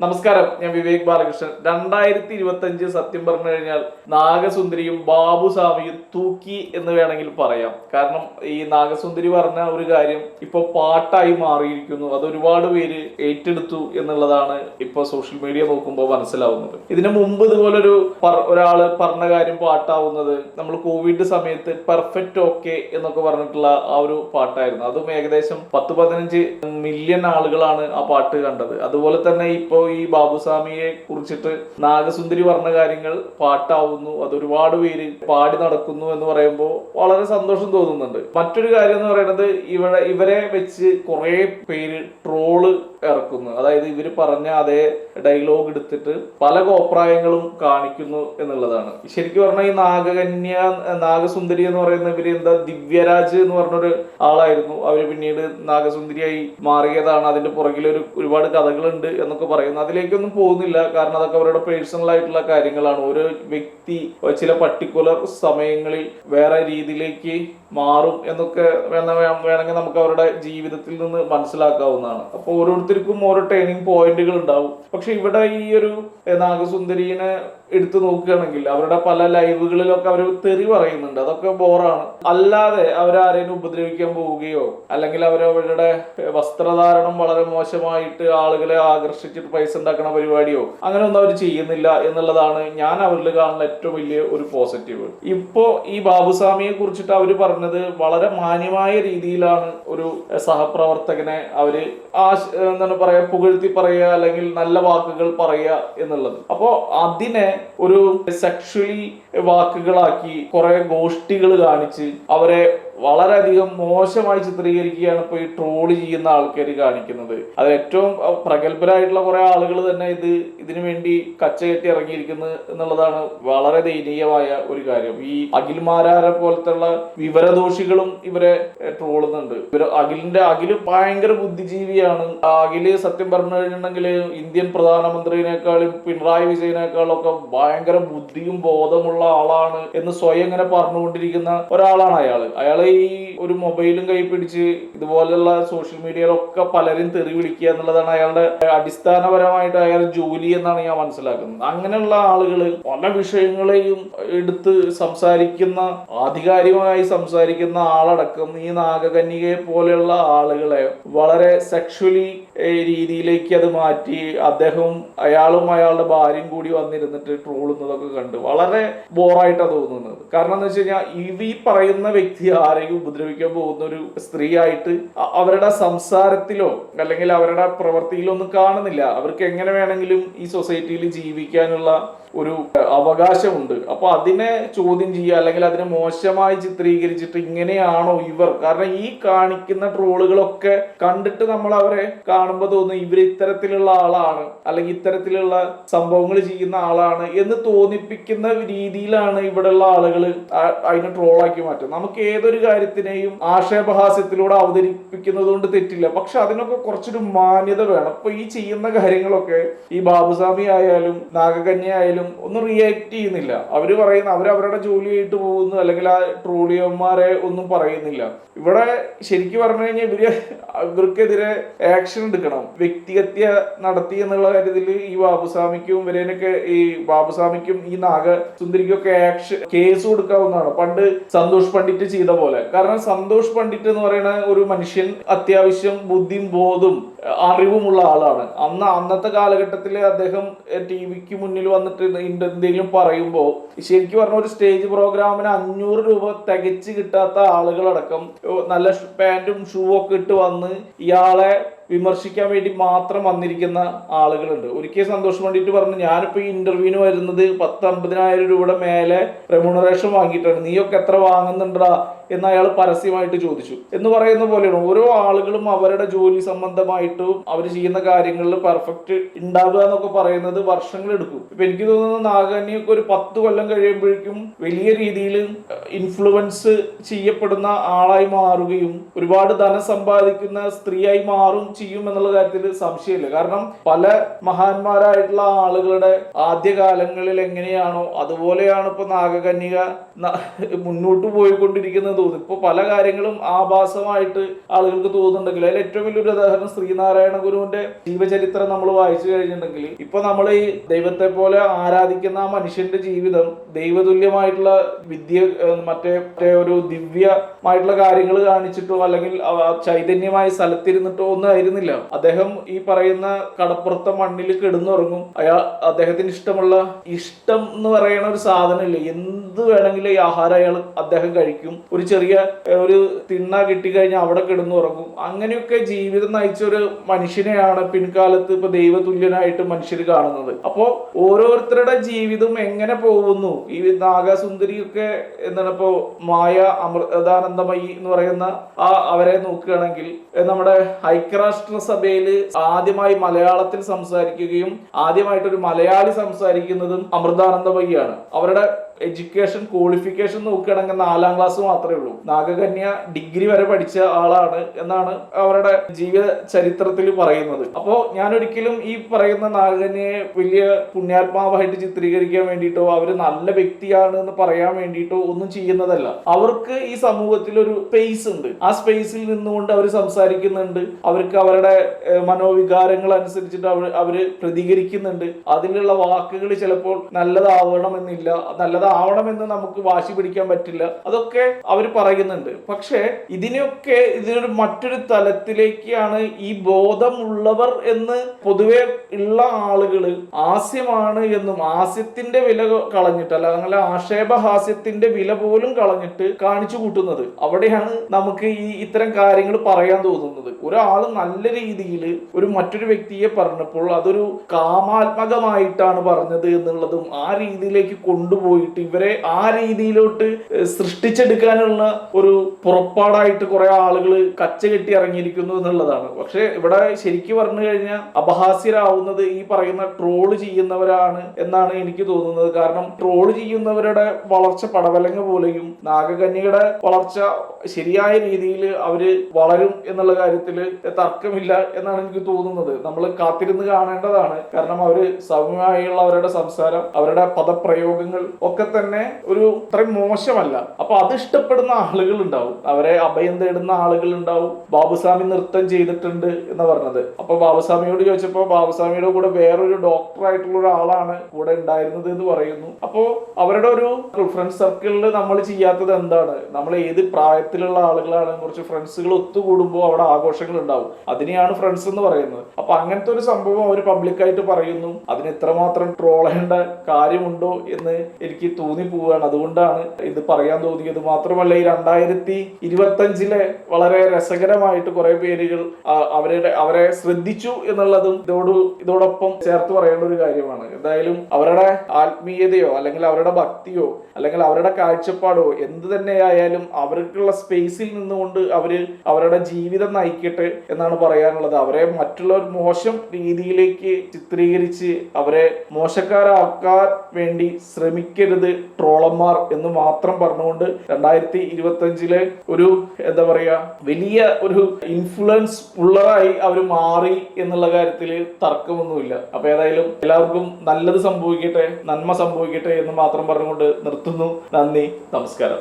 നമസ്കാരം ഞാൻ വിവേക് ബാലകൃഷ്ണൻ. രണ്ടായിരത്തി ഇരുപത്തി അഞ്ച് സത്യം പറഞ്ഞു കഴിഞ്ഞാൽ നാഗസുന്ദരിയും ബാബുസ്വാമിയും തൂക്കി എന്ന് വേണമെങ്കിൽ പറയാം. കാരണം ഈ നാഗസുന്ദരി പറഞ്ഞ ഒരു കാര്യം ഇപ്പൊ പാട്ടായി മാറിയിരിക്കുന്നു. അത് ഒരുപാട് പേര് ഏറ്റെടുത്തു എന്നുള്ളതാണ് ഇപ്പൊ സോഷ്യൽ മീഡിയ നോക്കുമ്പോൾ മനസ്സിലാവുന്നത്. ഇതിനു മുമ്പ് ഇതുപോലൊരു ഒരു ഒരാൾ പറഞ്ഞ കാര്യം പാട്ടാവുന്നത് നമ്മൾ കോവിഡ് സമയത്ത് പെർഫെക്റ്റ് ഓക്കെ എന്നൊക്കെ പറഞ്ഞിട്ടുള്ള ആ ഒരു പാട്ടായിരുന്നു. അതും ഏകദേശം പത്ത് പതിനഞ്ച് മില്യൺ ആളുകളാണ് ആ പാട്ട് കണ്ടത്. അതുപോലെ തന്നെ ഇപ്പോ ഈ ബാബുസ്വാമിയെ കുറിച്ചിട്ട് നാഗസുന്ദരി പറഞ്ഞ കാര്യങ്ങൾ പാട്ടാവുന്നു. അത് ഒരുപാട് പേര് പാടി നടക്കുന്നു എന്ന് പറയുമ്പോൾ വളരെ സന്തോഷം തോന്നുന്നുണ്ട്. മറ്റൊരു കാര്യം എന്ന് പറയുന്നത് ഇവിടെ ഇവരെ വെച്ച് കുറെ പേര് ട്രോൾ ഇറക്കുന്നു. അതായത് ഇവർ പറഞ്ഞ അതേ ഡയലോഗ് എടുത്തിട്ട് പല കോപ്രായങ്ങളും കാണിക്കുന്നു എന്നുള്ളതാണ്. ശരിക്കും പറഞ്ഞാൽ ഈ നാഗകന്യ നാഗസുന്ദരി എന്ന് പറയുന്ന ഇവർ എന്താ ദിവ്യരാജ് എന്ന് പറഞ്ഞൊരു ആളായിരുന്നു. അവർ പിന്നീട് നാഗസുന്ദരിയായി മാറിയതാണ്. അതിന്റെ പുറകിൽ ഒരു ഒരുപാട് കഥകളുണ്ട് എന്നൊക്കെ പറയുന്നു. അതിലേക്കൊന്നും പോകുന്നില്ല. കാരണം അതൊക്കെ അവരുടെ പേഴ്സണൽ ആയിട്ടുള്ള കാര്യങ്ങളാണ്. ഓരോ വ്യക്തി ചില പർട്ടിക്കുലർ സമയങ്ങളിൽ വേറെ രീതിയിലേക്ക് മാറും എന്നൊക്കെ വേണമെങ്കിൽ നമുക്ക് അവരുടെ ജീവിതത്തിൽ നിന്ന് മനസ്സിലാക്കാവുന്നതാണ്. അപ്പോൾ ഓരോരുത്തർക്കും ഓരോ ടേണിങ് പോയിന്റുകൾ ഉണ്ടാവും. പക്ഷെ ഇവിടെ ഈ ഒരു നാഗസുന്ദരിനെ എടുത്തു നോക്കുകയാണെങ്കിൽ അവരുടെ പല ലൈവുകളിലൊക്കെ അവർ തെറി പറയുന്നുണ്ട്. അതൊക്കെ ബോറാണ്. അല്ലാതെ അവരാരെയും ഉപദ്രവിക്കാൻ പോവുകയോ അല്ലെങ്കിൽ അവരവരുടെ വസ്ത്രധാരണം വളരെ മോശമായിട്ട് ആളുകളെ ആകർഷിച്ചിട്ട് പൈസ ഉണ്ടാക്കുന്ന പരിപാടിയോ അങ്ങനെയൊന്നും അവർ ചെയ്യുന്നില്ല എന്നുള്ളതാണ് ഞാൻ അവരിൽ കാണുന്ന ഏറ്റവും വലിയ ഒരു പോസിറ്റീവ്. ഇപ്പോ ഈ ബാബുസ്വാമിയെ കുറിച്ചിട്ട് അവർ പറഞ്ഞത് വളരെ മാന്യമായ രീതിയിലാണ് ഒരു സഹപ്രവർത്തകനെ അവർ ആശ എന്താണ് പറയാ പുകഴ്ത്തി പറയുക അല്ലെങ്കിൽ നല്ല വാക്കുകൾ പറയുക എന്നുള്ളത്. അപ്പോ അതിനെ ഒരു സെക്ഷലി വാക്കുകളാക്കി കുറെ ഗോഷ്ഠികൾ കാണിച്ച് അവരെ വളരെയധികം മോശമായി ചിത്രീകരിക്കുകയാണ് ഇപ്പോൾ ഈ ട്രോൾ ചെയ്യുന്ന ആൾക്കാർ കാണിക്കുന്നത്. അത് ഏറ്റവും പ്രഗത്ഭരായിട്ടുള്ള കുറെ ആളുകൾ തന്നെ ഇത് ഇതിനു വേണ്ടി കച്ചകെട്ടി ഇറങ്ങിയിരിക്കുന്നത് എന്നുള്ളതാണ് വളരെ ദയനീയമായ ഒരു കാര്യം. ഈ അഖിൽമാരാരെ പോലത്തുള്ള വിവരദോഷികളും ഇവരെ ട്രോളുന്നുണ്ട് ഇവർ അഖിലിന്റെ അഖിൽ ഭയങ്കര ബുദ്ധിജീവിയാണ്. അഖിൽ സത്യം പറഞ്ഞു കഴിഞ്ഞിട്ടുണ്ടെങ്കിൽ ഇന്ത്യൻ പ്രധാനമന്ത്രിനേക്കാളും പിണറായി വിജയനേക്കാളും ഒക്കെ ഭയങ്കര ബുദ്ധിയും ബോധമുള്ള ആളാണ് എന്ന് സ്വയം ഇങ്ങനെ പറഞ്ഞുകൊണ്ടിരിക്കുന്ന ഒരാളാണ് അയാൾ. അയാൾ ഈ ഒരു മൊബൈലും കൈ പിടിച്ച് ഇതുപോലെയുള്ള സോഷ്യൽ മീഡിയയിലൊക്കെ പലരും തെറി വിളിക്കുക എന്നുള്ളതാണ് അയാളുടെ അടിസ്ഥാനപരമായിട്ട് അയാൾ ജോലി എന്നാണ് ഞാൻ മനസ്സിലാക്കുന്നത്. അങ്ങനെയുള്ള ആളുകൾ പല വിഷയങ്ങളെയും എടുത്ത് സംസാരിക്കുന്ന ആധികാരികമായി സംസാരിക്കുന്ന ആളടക്കം ഈ നാഗകന്യകയെ പോലെയുള്ള ആളുകളെ വളരെ സെക്ഷലി രീതിയിലേക്ക് അത് മാറ്റി അദ്ദേഹവും അയാളും അയാളുടെ ഭാര്യയും കൂടി വന്നിരുന്നിട്ട് ട്രോളുന്നതൊക്കെ കണ്ട് വളരെ ബോറായിട്ടാണ് തോന്നുന്നത്. കാരണം എന്ന് വെച്ച് കഴിഞ്ഞാൽ ഈ പറയുന്ന വ്യക്തി ആരെയും ഉപദ്രവിക്കാൻ പോകുന്ന ഒരു സ്ത്രീ ആയിട്ട് അവരുടെ സംസാരത്തിലോ അല്ലെങ്കിൽ അവരുടെ പ്രവൃത്തിയിലോ ഒന്നും കാണുന്നില്ല. അവർക്ക് എങ്ങനെ വേണമെങ്കിലും ഈ സൊസൈറ്റിയിൽ ജീവിക്കാനുള്ള ഒരു അവകാശമുണ്ട്. അപ്പൊ അതിനെ ചോദ്യം ചെയ്യുക അല്ലെങ്കിൽ അതിനെ മോശമായി ചിത്രീകരിച്ചിട്ട് ഇങ്ങനെയാണോ ഇവർ? കാരണം ഈ കാണിക്കുന്ന ട്രോളുകളൊക്കെ കണ്ടിട്ട് നമ്മൾ അവരെ കാണുമ്പോൾ തോന്നുന്നു ഇവർ ഇത്തരത്തിലുള്ള ആളാണ് അല്ലെങ്കിൽ ഇത്തരത്തിലുള്ള സംഭവങ്ങൾ ചെയ്യുന്ന ആളാണ് എന്ന് തോന്നിപ്പിക്കുന്ന രീതിയിലാണ് ഇവിടെയുള്ള ആളുകൾ അതിനെ ട്രോളാക്കി മാറ്റുന്നത്. നമുക്ക് ഏതൊരു കാര്യത്തിനെയും ആക്ഷേപഹാസ്യത്തിലൂടെ അവതരിപ്പിക്കുന്നത് കൊണ്ട് തെറ്റില്ല. പക്ഷെ അതിനൊക്കെ കുറച്ചൊരു മാന്യത വേണം. അപ്പൊ ഈ ചെയ്യുന്ന കാര്യങ്ങളൊക്കെ ഈ ബാബുസ്വാമി ആയാലും നാഗകന്യ ആയാലും ഒന്നും റിയാക്ട് ചെയ്യുന്നില്ല. അവർ പറയുന്ന അവർ അവരുടെ ജോലിയായിട്ട് പോകുന്നു അല്ലെങ്കിൽ ആ ട്രോളിയന്മാരെ ഒന്നും പറയുന്നില്ല. ഇവിടെ ശരിക്കും പറഞ്ഞു കഴിഞ്ഞാൽ ഇവർ ഇവർക്കെതിരെ ആക്ഷൻ എടുക്കണം. വ്യക്തിഹത്യ നടത്തി എന്നുള്ള കാര്യത്തിൽ ഈ ബാബുസ്വാമിക്കും ഇവരേനൊക്കെ ഈ ബാബുസ്വാമിക്കും ഈ നാഗ സുന്ദരിക്കൊക്കെ ആക്ഷൻ കേസ് കൊടുക്കാവുന്നതാണ്. പണ്ട് സന്തോഷ് പണ്ഡിറ്റ് ചെയ്ത പോലെ. കാരണം സന്തോഷ് പണ്ഡിറ്റ് എന്ന് പറയുന്ന ഒരു മനുഷ്യൻ അത്യാവശ്യം ബുദ്ധിയും ബോധവും അറിവുമുള്ള ആളാണ്. അന്ന് അന്നത്തെ കാലഘട്ടത്തിൽ അദ്ദേഹം ടി വിക്ക് മുന്നിൽ വന്നിട്ട് എന്തെങ്കിലും പറയുമ്പോൾ ശരിക്കും പറഞ്ഞ ഒരു സ്റ്റേജ് പ്രോഗ്രാമിന് അഞ്ഞൂറ് രൂപ തികച്ച് കിട്ടാത്ത ആളുകളടക്കം നല്ല പാന്റും ഷൂ ഒക്കെ ഇട്ട് വന്ന് ഇയാളെ വിമർശിക്കാൻ വേണ്ടി മാത്രം വന്നിരിക്കുന്ന ആളുകളുണ്ട്. ഒരിക്കൽ സന്തോഷം വേണ്ടിയിട്ട് പറഞ്ഞു ഞാനിപ്പോൾ ഈ ഇന്റർവ്യൂവിന് വരുന്നത് പത്ത് അമ്പതിനായിരം രൂപയുടെ മേലെ റെമുണറേഷൻ വാങ്ങിയിട്ടാണ്. നീയൊക്കെ എത്ര വാങ്ങുന്നുണ്ടാ എന്ന് അയാൾ പരസ്യമായിട്ട് ചോദിച്ചു. എന്ന് പറയുന്ന പോലെയാണ് ഓരോ ആളുകളും അവരുടെ ജോലി സംബന്ധമായിട്ടും അവർ ചെയ്യുന്ന കാര്യങ്ങളിൽ പെർഫെക്റ്റ് ഉണ്ടാവുക എന്നൊക്കെ പറയുന്നത് വർഷങ്ങൾ എടുക്കും. ഇപ്പൊ എനിക്ക് തോന്നുന്നത് നാഗാന്യൊക്കെ ഒരു പത്ത് കൊല്ലം കഴിയുമ്പോഴേക്കും വലിയ രീതിയിൽ ഇൻഫ്ലുവൻസ് ചെയ്യപ്പെടുന്ന ആളായി മാറുകയും ഒരുപാട് ധനം സമ്പാദിക്കുന്ന സ്ത്രീയായി മാറും ചെയ്യും എന്നുള്ള കാര്യത്തിൽ സംശയമില്ല. കാരണം പല മഹാന്മാരായിട്ടുള്ള ആളുകളുടെ ആദ്യകാലങ്ങളിൽ എങ്ങനെയാണോ അതുപോലെയാണ് ഇപ്പൊ നാഗകന്യക മുന്നോട്ട് പോയിക്കൊണ്ടിരിക്കുന്നത് തോന്നുന്നു. ഇപ്പൊ പല കാര്യങ്ങളും ആഭാസമായിട്ട് ആളുകൾക്ക് തോന്നുന്നുണ്ടെങ്കിൽ അതിൽ ഏറ്റവും വലിയൊരു ഉദാഹരണം ശ്രീനാരായണ ഗുരുവിന്റെ ജീവചരിത്രം നമ്മൾ വായിച്ചു കഴിഞ്ഞിട്ടുണ്ടെങ്കിൽ ഇപ്പൊ നമ്മൾ ഈ ദൈവത്തെ പോലെ ആരാധിക്കുന്ന ആ മനുഷ്യന്റെ ജീവിതം ദൈവതുല്യമായിട്ടുള്ള വിദ്യ മറ്റേ മറ്റേ ഒരു ദിവ്യമായിട്ടുള്ള കാര്യങ്ങൾ കാണിച്ചിട്ടോ അല്ലെങ്കിൽ ചൈതന്യമായ സ്ഥലത്തിരുന്നിട്ടോ ഒന്നും ആയിരുന്നില്ല. അദ്ദേഹം ഈ പറയുന്ന കടപ്പുറത്തെ മണ്ണിൽ കിടന്നുറങ്ങും. അയാൾ അദ്ദേഹത്തിന് ഇഷ്ടമുള്ള ഇഷ്ടം എന്ന് പറയുന്ന ഒരു സാധനമില്ല? എന്ത് വേണമെങ്കിലും ഈ ആഹാരം അയാൾ അദ്ദേഹം കഴിക്കും. ഒരു ചെറിയ ഒരു തിണ്ണ കിട്ടിക്കഴിഞ്ഞാൽ അവിടെ കിടന്നുറങ്ങും. അങ്ങനെയൊക്കെ ജീവിതം നയിച്ച ഒരു മനുഷ്യനെയാണ് പിൻകാലത്ത് ഇപ്പൊ ദൈവതുല്യനായിട്ട് മനുഷ്യർ കാണുന്നത്. അപ്പോ ഓരോരുത്തരുടെ ജീവിതം എങ്ങനെ പോകുന്നു? ഈ നാഗസുന്ദരിയൊക്കെ എന്താണ് ഇപ്പോ മായ അമൃതാനന്ദമയി എന്ന് പറയുന്ന ആ അവരെ നോക്കുകയാണെങ്കിൽ നമ്മുടെ ഐക്യരാഷ്ട്ര സഭയിൽ ആദ്യമായി മലയാളത്തിൽ സംസാരിക്കുകയും ആദ്യമായിട്ട് ഒരു മലയാളി സംസാരിക്കുന്നതും അമൃതാനന്ദമയിയാണ്. അവരുടെ എഡ്യൂക്കേഷൻ ക്വാളിഫിക്കേഷൻ നോക്കുകയാണെങ്കിൽ നാലാം ക്ലാസ് മാത്രമേ ഉള്ളൂ. നാഗകന്യ ഡിഗ്രി വരെ പഠിച്ച ആളാണ് എന്നാണ് അവരുടെ ജീവിത ചരിത്രത്തിൽ പറയുന്നത്. അപ്പോൾ ഞാൻ ഒരിക്കലും ഈ പറയുന്ന നാഗകന്യയെ വലിയ പുണ്യാത്മാവായിട്ട് ചിത്രീകരിക്കാൻ വേണ്ടിയിട്ടോ അവർ നല്ല വ്യക്തിയാണ് എന്ന് പറയാൻ വേണ്ടിയിട്ടോ ഒന്നും ചെയ്യുന്നതല്ല. അവർക്ക് ഈ സമൂഹത്തിൽ ഒരു സ്പേസ് ഉണ്ട്. ആ സ്പേസിൽ നിന്നുകൊണ്ട് അവർ സംസാരിക്കുന്നുണ്ട്. അവർക്ക് അവരുടെ മനോവികാരങ്ങൾ അനുസരിച്ചിട്ട് അവർ അവർ പ്രതികരിക്കുന്നുണ്ട്. അതിലുള്ള വാക്കുകൾ ചിലപ്പോൾ നല്ലതാവണമെന്നില്ല. നല്ലതാവണമെന്ന് നമുക്ക് വാശി പിടിക്കാൻ പറ്റില്ല. അതൊക്കെ അവർ പറയുന്നുണ്ട്. പക്ഷേ ഇതിനൊക്കെ ഇതിനൊരു മറ്റൊരു തലത്തിലേക്കാണ് ഈ ബോധമുള്ളവർ എന്ന് പൊതുവെ ഉള്ള ആളുകൾ ആസ്യമാണ് എന്നും ആസ്യത്തിന്റെ വില കളഞ്ഞിട്ട് അല്ല അങ്ങനെ ആക്ഷേപഹാസ്യത്തിന്റെ വില പോലും കളഞ്ഞിട്ട് കാണിച്ചു കൂട്ടുന്നത്. അവിടെയാണ് നമുക്ക് ഈ ഇത്തരം കാര്യങ്ങൾ പറയാൻ തോന്നുന്നത്. ഒരാൾ നല്ല രീതിയിൽ ഒരു മറ്റൊരു വ്യക്തിയെ പറഞ്ഞപ്പോൾ അതൊരു കാമാത്മകമായിട്ടാണ് പറഞ്ഞത് എന്നുള്ളതും ആ രീതിയിലേക്ക് കൊണ്ടുപോയിട്ട് ഇവരെ ആ രീതിയിലോട്ട് സൃഷ്ടിച്ചെടുക്കാനുള്ള ഒരു പുറപ്പാടായിട്ട് കുറെ ആളുകൾ കച്ച കെട്ടി ഇറങ്ങിയിരിക്കുന്നു എന്നുള്ളതാണ്. പക്ഷെ ഇവിടെ ശരിക്കും പറഞ്ഞു കഴിഞ്ഞാൽ അപഹാസ്യരാവുന്നത് ഈ പറയുന്ന ട്രോൾ ചെയ്യുന്നവരാണ് എന്നാണ് എനിക്ക് തോന്നുന്നത്. കാരണം ട്രോൾ ചെയ്യുന്നവരുടെ വളർച്ച പടവലങ്ങ പോലെയും നാഗകന്യയുടെ വളർച്ച ശരിയായ രീതിയിൽ അവർ വളരും എന്നുള്ള കാര്യത്തിൽ തർക്കമില്ല എന്നാണ് എനിക്ക് തോന്നുന്നത്. നമ്മൾ കാത്തിരുന്ന് കാണേണ്ടതാണ്. കാരണം അവർ സൗമ്യമായുള്ള അവരുടെ സംസാരം അവരുടെ പദപ്രയോഗങ്ങൾ ഒക്കെ തന്നെ ഒരു അത്രയും മോശമല്ല. അപ്പൊ അത് ഇഷ്ടപ്പെടുന്ന ആളുകൾ ഉണ്ടാവും അവരെ അഭയം തേടുന്ന ആളുകൾ ഉണ്ടാവും ബാബുസ്വാമി നൃത്തം ചെയ്തിട്ടുണ്ട് എന്ന് പറഞ്ഞത്. അപ്പൊ ബാബുസ്വാമിയോട് ചോദിച്ചപ്പോ ബാബുസ്വാമിയുടെ കൂടെ വേറൊരു ഡോക്ടർ ആയിട്ടുള്ള ഒരാളാണ് കൂടെ ഉണ്ടായിരുന്നത് എന്ന് പറയുന്നു. അപ്പോ അവരുടെ ഒരു ഫ്രണ്ട് സർക്കിളിൽ നമ്മൾ ചെയ്യാത്തത് എന്താണ്? നമ്മൾ ഏത് പ്രായത്തിലുള്ള ആളുകളാണ്? കുറച്ച് ഫ്രണ്ട്സുകൾ ഒത്തുകൂടുമ്പോൾ അവിടെ ആഘോഷങ്ങൾ ഉണ്ടാവും. അതിനെയാണ് ഫ്രണ്ട്സ് എന്ന് പറയുന്നത്. അപ്പൊ അങ്ങനത്തെ ഒരു സംഭവം അവർ പബ്ലിക്കായിട്ട് പറയുന്നു. അതിന് എത്രമാത്രം ട്രോൾ കാര്യമുണ്ടോ എന്ന് എനിക്ക് തോന്നി പോവുകയാണ്. അതുകൊണ്ടാണ് ഇത് പറയാൻ തോന്നിയത്. മാത്രമല്ല ഈ രണ്ടായിരത്തി ഇരുപത്തഞ്ചിലെ വളരെ രസകരമായിട്ട് കുറെ പേരുകൾ അവരുടെ അവരെ ശ്രദ്ധിച്ചു എന്നുള്ളതും ഇതോട് ഇതോടൊപ്പം ചേർത്ത് പറയേണ്ട ഒരു കാര്യമാണ്. എന്തായാലും അവരുടെ ആത്മീയതയോ അല്ലെങ്കിൽ അവരുടെ ഭക്തിയോ അല്ലെങ്കിൽ അവരുടെ കാഴ്ചപ്പാടോ എന്ത് തന്നെയായാലും അവർക്കുള്ള സ്പേസിൽ നിന്നുകൊണ്ട് അവർ അവരുടെ ജീവിതം നയിക്കട്ടെ എന്നാണ് പറയാനുള്ളത്. അവരെ മറ്റുള്ളവർ മോശം രീതിയിലേക്ക് ചിത്രീകരിച്ച് അവരെ മോശക്കാരാക്കാൻ വേണ്ടി ശ്രമിക്കരുത് ട്രോളന്മാർ എന്ന് മാത്രം പറഞ്ഞുകൊണ്ട് രണ്ടായിരത്തി ഇരുപത്തഞ്ചിലെ ഒരു എന്താ പറയുക വലിയ ഒരു ഇൻഫ്ലുവൻസ് ഉള്ളതായി അവർ മാറി എന്നുള്ള കാര്യത്തിൽ തർക്കമൊന്നുമില്ല. അപ്പോൾ ഏതായാലും എല്ലാവർക്കും നല്ലത് സംഭവിക്കട്ടെ നന്മ സംഭവിക്കട്ടെ എന്ന് മാത്രം പറഞ്ഞുകൊണ്ട് നിർത്തുന്നു. നന്ദി നമസ്കാരം.